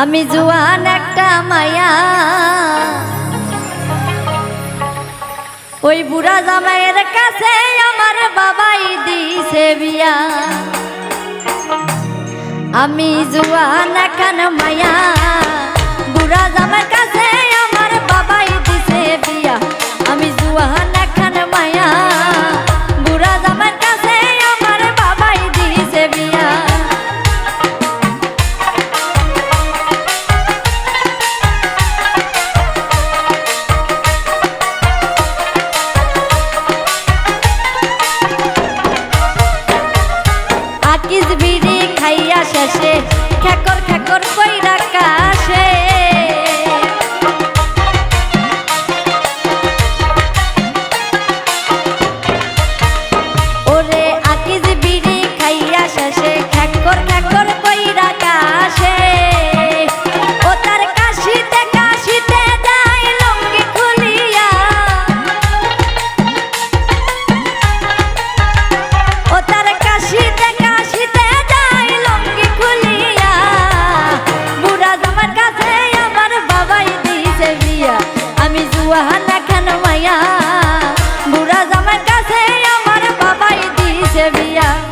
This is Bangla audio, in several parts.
আমি জুয়ান একটা মায়া। ওই বুড়া জামাইয়ের কাছে আমার বাবাই দিছে বিয়া। আমি জুয়ান এখন মায়া। বুড়া জামাই দেশে খ্যাকর খ্যাকর Sevilla.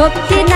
শক্তি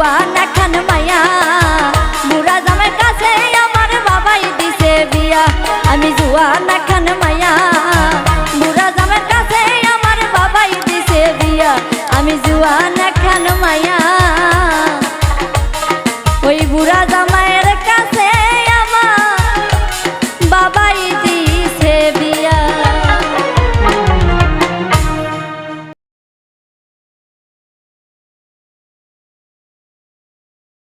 ว่า